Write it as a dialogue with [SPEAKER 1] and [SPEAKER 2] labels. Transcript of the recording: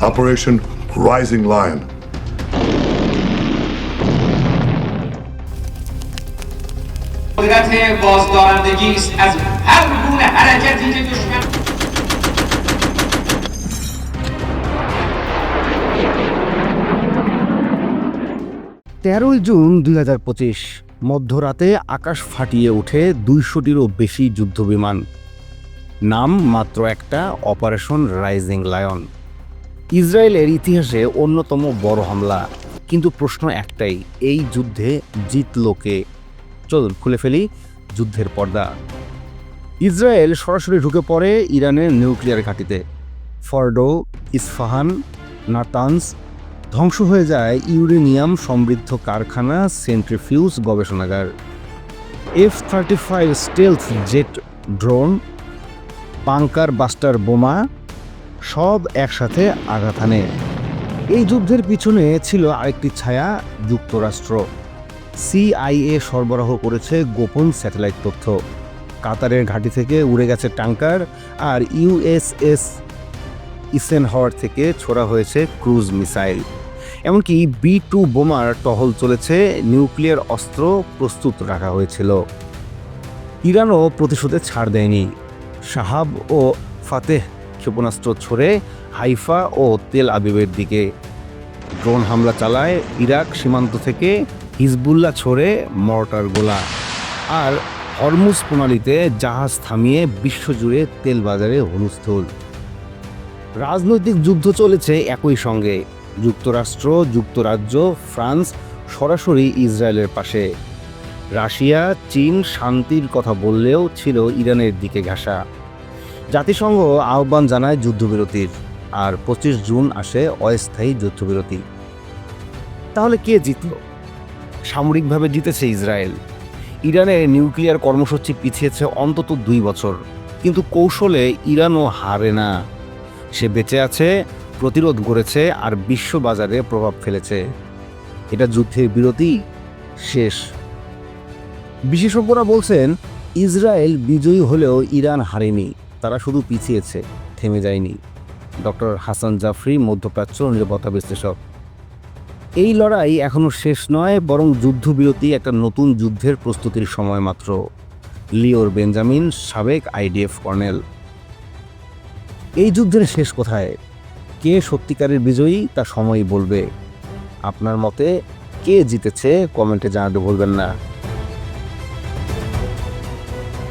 [SPEAKER 1] Operation Rising Lion.
[SPEAKER 2] قدرت بازدارندگی است از هر گونه حرکتی که دشمن
[SPEAKER 3] তেরোই June দুই হাজার পঁচিশ মধ্যরাতে আকাশ ফাটিয়ে ওঠে দুইশোটিরও বেশি যুদ্ধবিমান নাম মাত্র একটা অপারেশন রাইজিং লায়ন ইসরায়েলের ইতিহাসে অন্যতম বড় হামলা। কিন্তু প্রশ্ন একটাই, এই যুদ্ধে জিতল কে? চলুন খুলে ফেলি যুদ্ধের পর্দা। ইসরায়েল সরাসরি ঢুকে পড়ে ইরানের নিউক্লিয়ার ঘাঁটিতে। ফর্ডো, ইস্ফাহান, নাতানস ধ্বংস হয়ে যায় ইউরেনিয়াম সমৃদ্ধ কারখানা, সেন্ট্রিফিউজ গবেষণাগার। F thirty five stealth jet drone bunker buster বোমা সব একসাথে আঘাত হানে। এই যুদ্ধের পিছনে ছিল আরেকটি ছায়া, যুক্তরাষ্ট্র। সিআইএ সরবরাহ করেছে গোপন স্যাটেলাইট তথ্য। কাতারের ঘাঁটি থেকে উড়ে গেছে ট্যাঙ্কার আর ইউএসএস ইসেনহর থেকে ছোড়া হয়েছে ক্রুজ মিসাইল। এমনকি বি টু বোমার টহল চলেছে, নিউক্লিয়ার অস্ত্র প্রস্তুত রাখা হয়েছিল। ইরানও প্রতিশোধে ছাড় দেয়নি। শাহাব ও ফাতেহ ক্ষেপণাস্ত্র ছড়ে হাইফা ও তেল আবিবের দিকে ড্রোন হামলা চালায় ইরাক সীমান্ত থেকে হিজবুল্লাহ ছড়ে মর্টার গোলা। আর হরমুজ প্রণালীতে জাহাজ থামিয়ে বিশ্বজুড়ে তেল বাজারে হুলস্থুল রাজনৈতিক যুদ্ধ চলেছে একই সঙ্গে। যুক্তরাষ্ট্র, যুক্তরাজ্য, ফ্রান্স সরাসরি ইসরায়েলের পাশে। রাশিয়া, চীন শান্তির কথা বললেও ছিল ইরানের দিকে ঘাসা। জাতিসংঘ আহ্বান জানায় যুদ্ধবিরতির আর পঁচিশ জুন আসে অস্থায়ী যুদ্ধবিরতি। তাহলে কে জিতল? সামরিকভাবে জিতেছে ইসরায়েল। ইরানের নিউক্লিয়ার কর্মসূচি পিছিয়েছে অন্তত দুই বছর। কিন্তু কৌশলে ইরানও হারে না। সে বেঁচে আছে, প্রতিরোধ করেছে আর বিশ্ববাজারে প্রভাব ফেলেছে। এটা যুদ্ধের বিরতি শেষ। বিশেষজ্ঞরা বলছেন, ইসরায়েল বিজয়ী হলেও ইরান হারেনি। তারা শুধু পিছিয়েছে, থেমে যায়নি। ডক্টর হাসান জাফরি, মধ্যপ্রাচ্য নিরাপত্তা বিশ্লেষক। এই লড়াই এখনও শেষ নয়, বরং যুদ্ধবিরতি একটা নতুন যুদ্ধের প্রস্তুতির সময় মাত্র। লিওর বেঞ্জামিন, সাবেক আইডিএফ কর্নেল। এই যুদ্ধের শেষ কোথায়? কে সত্যিকারের বিজয়ী, তা সময়ই বলবে। আপনার মতে, কে জিতেছে? কমেন্টে জানাতে ভুলবেন না।